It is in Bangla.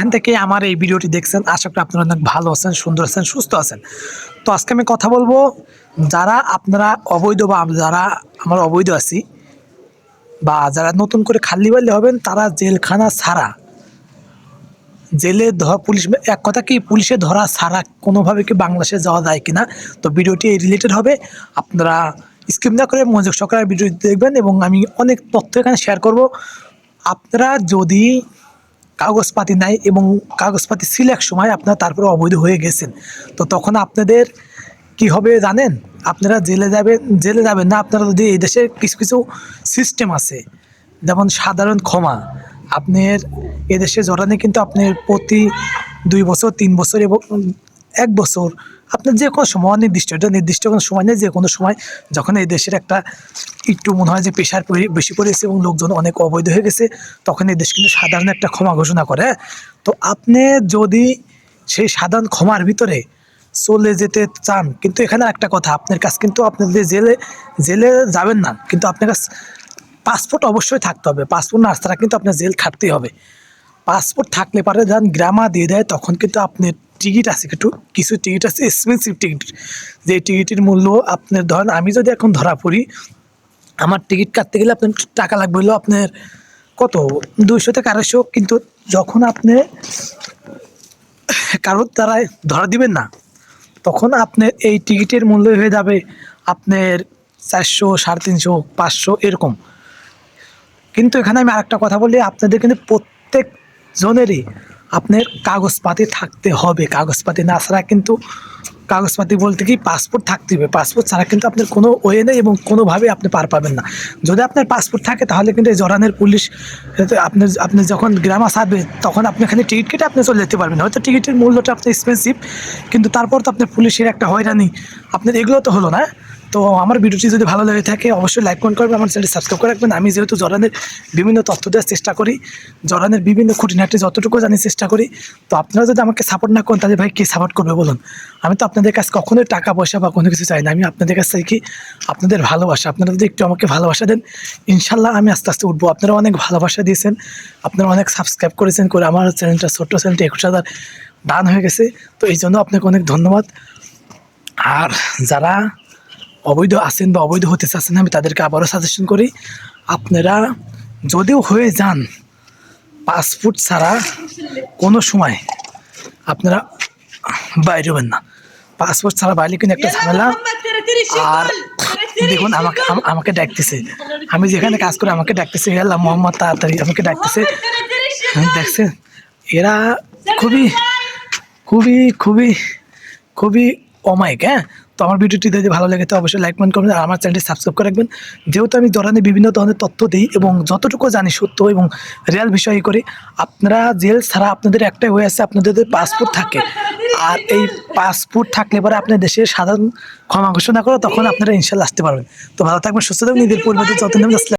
এখান থেকে আমার এই ভিডিওটি দেখছেন, আশা করি আপনারা অনেক ভালো আছেন, সুন্দর আছেন, সুস্থ আছেন। তো আজকে আমি কথা বলব, যারা আপনারা অবৈধ বা যারা আমার অবৈধ আছি, বা যারা নতুন করে খাল্লি বাল্লি হবেন, তারা জেলখানা ছাড়া, জেলে ধরা পুলিশ, এক কথা কি, পুলিশে ধরা ছাড়া কোনোভাবে কি বাংলাদেশে যাওয়া যায় কিনা, তো ভিডিওটি এই রিলেটেড হবে। আপনারা স্কিপ না করে মনোযোগ সহকারে ভিডিওটি দেখবেন, এবং আমি অনেক তথ্য এখানে শেয়ার করব। আপনারা যদি কাগজপাতি নাই এবং কাগজপাতি ছিল এক সময়, আপনার তারপরে অবৈধ হয়ে গেছেন। তো তখন আপনাদের কি হবে জানেন? আপনারা জেলে যাবেন জেলে যাবেন না। আপনারা যদি এই দেশে কিছু কিছু সিস্টেম আছে, যেমন সাধারণ ক্ষমা। আপনার এদেশে জড়ানে কিন্তু আপনার প্রতি দুই বছর, তিন বছর এবং এক বছর আপনার যে কোনো সময় নির্দিষ্ট এটা নির্দিষ্ট কোনো সময় নেই, যে কোনো সময় যখন এই দেশের একটা একটু মনে হয় যে প্রেশার বেশি পড়েছে এবং লোকজন অনেক অবৈধ হয়ে গেছে, তখন এই দেশ কিন্তু সাধারণ একটা ক্ষমা ঘোষণা করে? তো আপনি যদি সেই সাধারণ ক্ষমার ভিতরে চলে যেতে চান, কিন্তু এখানে একটা কথা, আপনার কাছে কিন্তু আপনি যে জেলে জেলে যাবেন না, কিন্তু আপনার কাছে পাসপোর্ট অবশ্যই থাকতে হবে পাসপোর্ট না ছাড়া কিন্তু আপনার জেল খাটতেই হবে পাসপোর্ট থাকলে পারে যখন গ্রামা দিয়ে দেয়, তখন কিন্তু আপনার টিকিট আছে, একটু কিছু টিকিট আছে এক্সপেন্সিভ টিকিট। যে টিকিটের মূল্য আপনার ধরেন, আমি যদি এখন ধরা পড়ি, আমার টিকিট কাটতে গেলে আপনার টাকা লাগবে হলো আপনার কত? দুইশো থেকে আড়াইশো, কিন্তু যখন আপনি কারোর দ্বারায় ধরা দিবেন না, তখন আপনার এই টিকিটের মূল্য হয়ে যাবে আপনার চারশো, সাড়ে তিনশো, পাঁচশো, এরকম। কিন্তু এখানে আমি আরেকটা কথা বলি, আপনাদের কিন্তু প্রত্যেক জনেরই আপনার কাগজপাতি থাকতে হবে। কাগজপাতি না ছাড়া কিন্তু কাগজপাতি বলতে কি পাসপোর্ট থাকতে হবে। পাসপোর্ট ছাড়া কিন্তু আপনার কোনো ওয়ে নেই এবং কোনোভাবে আপনি পার পাবেন না। যদি আপনার পাসপোর্ট থাকে তাহলে কিন্তু এই জরানের পুলিশ আপনি আপনি যখন গ্রামা ছাড়বে তখন আপনি এখানে টিকিট কেটে আপনি চলে যেতে পারবেন। হয়তো টিকিটের মূল্যটা আপনার এক্সপেন্সিভ কিন্তু তারপর তো আপনার পুলিশের একটা হয়রানি। আপনার এগুলো তো হলো না তো আমার ভিডিওটি যদি ভালো লেগে থাকে, অবশ্যই লাইক কমেন্ট করবেন আমার চ্যানেলটি সাবস্ক্রাইব করে রাখবেন। আমি যেহেতু জরানের বিভিন্ন তথ্য দেওয়ার চেষ্টা করি জরানের বিভিন্ন খুঁটিনাটি যতটুকু জানার চেষ্টা করি, তো আপনারা যদি আমাকে সাপোর্ট না করেন, তাহলে ভাই কে সাপোর্ট করবে বলুন? আমি তো আপনাদের কাছে কখনোই টাকা, পয়সা বা কোনো কিছু চাই না। আমি আপনাদের কাছ কি আপনাদের ভালোবাসা, আপনারা যদি একটু আমাকে ভালোবাসা দেন ইনশাল্লাহ আমি আস্তে আস্তে উঠবো। আপনারা অনেক ভালোবাসা দিয়েছেন, আপনারা অনেক সাবস্ক্রাইব করেছেন করে আমার চ্যানেলটা ছোট্ট চ্যানেলটা একুশ হাজার ডান হয়ে গেছে। তো এই জন্য আপনাকে অনেক ধন্যবাদ। আর যারা অবৈধ আছেন বা অবৈধ হতে চাচ্ছেন আমি তাদেরকে আবারও সাজেশন করি আপনারা যদিও হয়ে যান পাসপোর্ট ছাড়া কোনো সময় আপনারা বাইরে হবেন না। পাসপোর্ট ছাড়া বাইরে কিন্তু একটা ঝামেলা। আর দেখুন আমাকে আমাকে ডাকতেছে। আমি যেখানে কাজ করি আমাকে ডাকতেছে আল্লাহ মোহাম্মদ তাড়াতাড়ি আমাকে ডাকতেছে। দেখছে এরা খুবই খুবই খুবই খুবই অমায়িক হ্যাঁ? তো আমার ভিডিওটি যদি ভালো লাগে, তো অবশ্যই লাইক কমেন্ট করবেন আর আমার চ্যানেলটি সাবস্ক্রাইব করে রাখবেন। যেহেতু আমি ধরনের বিভিন্ন ধরনের তথ্য দিই এবং যতটুকু জানি সত্য এবং রিয়াল বিষয় করে, আপনারা জেল ছাড়া আপনাদের একটাই হয়ে আছে আপনাদের যদি পাসপোর্ট থাকে। আর এই পাসপোর্ট থাকলে পরে আপনার দেশের সাধারণ ক্ষমা ঘোষণা করে তখন আপনারা ইনশাল্লাহ আসতে পারবেন। তো ভালো থাকবেন, সুস্থ থাকবেন নিজের পরিবারের যত্ন নেবেন